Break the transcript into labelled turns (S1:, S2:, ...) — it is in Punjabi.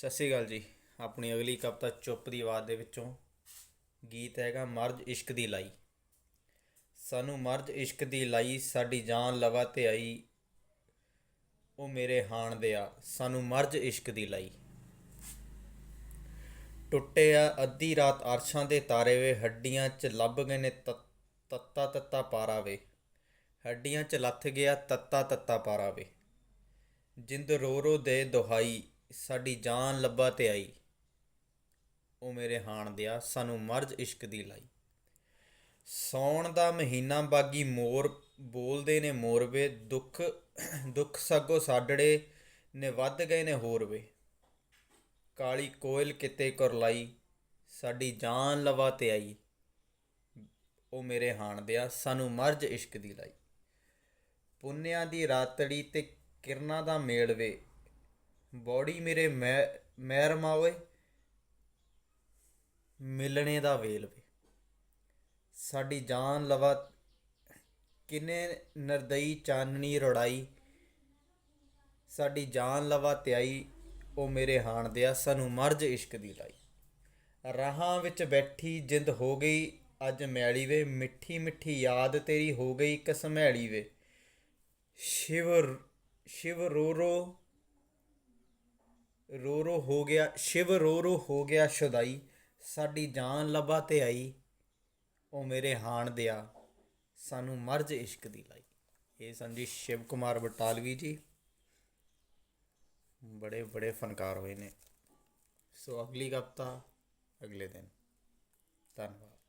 S1: ਸਤਿ ਸ਼੍ਰੀ ਅਕਾਲ ਜੀ। ਆਪਣੀ ਅਗਲੀ ਕਵਿਤਾ ਚੁੱਪ ਦੀ ਆਵਾਜ਼ ਦੇ ਵਿੱਚੋਂ ਗੀਤ ਹੈਗਾ, ਮਰਜ ਇਸ਼ਕ ਦੀ ਲਾਈ। ਸਾਨੂੰ ਮਰਜ ਇਸ਼ਕ ਦੀ ਲਾਈ, ਸਾਡੀ ਜਾਨ ਲਵਾ ਤੇ ਆਈ। ਉਹ ਮੇਰੇ ਹਾਣ ਦੇ ਆ, ਸਾਨੂੰ ਮਰਜ ਇਸ਼ਕ ਦੀ ਲਾਈ। ਟੁੱਟੇ ਆ ਅੱਧੀ ਰਾਤ ਅਰਸ਼ਾਂ ਦੇ ਤਾਰੇ ਵੇ, ਹੱਡੀਆਂ 'ਚ ਲੱਭ ਗਏ ਨੇ ਤ- ਤੱਤਾ ਤੱਤਾ ਪਾਰਾ ਵੇ। ਹੱਡੀਆਂ 'ਚ ਲੱਥ ਗਿਆ ਤੱਤਾ ਤੱਤਾ ਪਾਰਾ ਵੇ। ਜਿੰਦ ਰੋ ਰੋ ਦੇ ਦੁਹਾਈ ਸਾਡੀ ਜਾਨ ਲੱਭਾ ਤੇ ਆਈ। ਉਹ ਮੇਰੇ ਹਾਣ ਦਿਆ, ਸਾਨੂੰ ਮਰਜ ਇਸ਼ਕ ਦੀ ਲਾਈ। ਸੌਣ ਦਾ ਮਹੀਨਾ ਬਾਗੀ ਮੋਰ, ਬੋਲਦੇ ਨੇ ਮੋਰਵੇ, ਦੁੱਖ ਦੁੱਖ ਸਗੋ ਸਾਡੜੇ ਨੇ ਵੱਧ ਗਏ ਨੇ ਹੋਰਵੇ। ਕਾਲੀ ਕੋਇਲ ਕਿਤੇ ਕੁਰਲਾਈ, ਸਾਡੀ ਜਾਨ ਲਵਾ ਤੇ ਆਈ। ਉਹ ਮੇਰੇ ਹਾਣ ਦਿਆ, ਸਾਨੂੰ ਮਰਜ ਇਸ਼ਕ ਦੀ ਲਾਈ। ਪੁੰਨਿਆਂ ਦੀ ਰਾਤੜੀ ਤੇ ਕਿਰਨਾਂ ਦਾ ਮੇਲਵੇ ਬੋੜੀ ਮੇਰੇ ਮੈ, ਮਹਿਰਮਾ ਓਏ। ਮਿਲਣੇ ਦਾ ਵੇਲ ਵੇ। ਸਾਡੀ ਜਾਨ ਲਵਾ ਕਿਨੇ ਨਰਦਈ ਚਾਨਣੀ ਰੜਾਈ। ਸਾਡੀ ਜਾਨ ਲਵਾ ਤਿਆਈ, ਉਹ ਮੇਰੇ ਹਾਣ ਦਿਆ ਸਾਨੂੰ ਮਰਜ ਇਸ਼ਕ ਦੀ ਲਾਈ। ਰਾਹਾਂ ਵਿੱਚ ਬੈਠੀ ਜਿੰਦ ਹੋ ਗਈ, ਅੱਜ ਮੈਲੀ ਵੇ, ਮਿੱਠੀ ਮਿੱਠੀ ਯਾਦ ਤੇਰੀ ਹੋ ਗਈ ਕਸਮੈਲੀ ਵੇ। ਸ਼ਿਵ ਸ਼ਿਵ ਰੋ ਰੋ ਰੋ ਰੋ ਹੋ ਗਿਆ, ਸ਼ਿਵ ਰੋ ਰੋ ਹੋ ਗਿਆ ਸ਼ੁਦਾਈ, ਸਾਡੀ ਜਾਨ ਲੱਭਾ ਤੇ ਆਈ, ਉਹ ਮੇਰੇ ਹਾਣ ਦਿਆ, ਸਾਨੂੰ ਮਰਜ ਇਸ਼ਕ ਦੀ ਲਾਈ। ਇਹ ਸਨ ਜੀ ਸ਼ਿਵ ਕੁਮਾਰ ਬਟਾਲਵੀ ਜੀ। ਬੜੇ ਬੜੇ ਫਨਕਾਰ ਹੋਏ ਨੇ। ਸੋ ਅਗਲੀ ਕਵਿਤਾ ਅਗਲੇ ਦਿਨ। ਧੰਨਵਾਦ।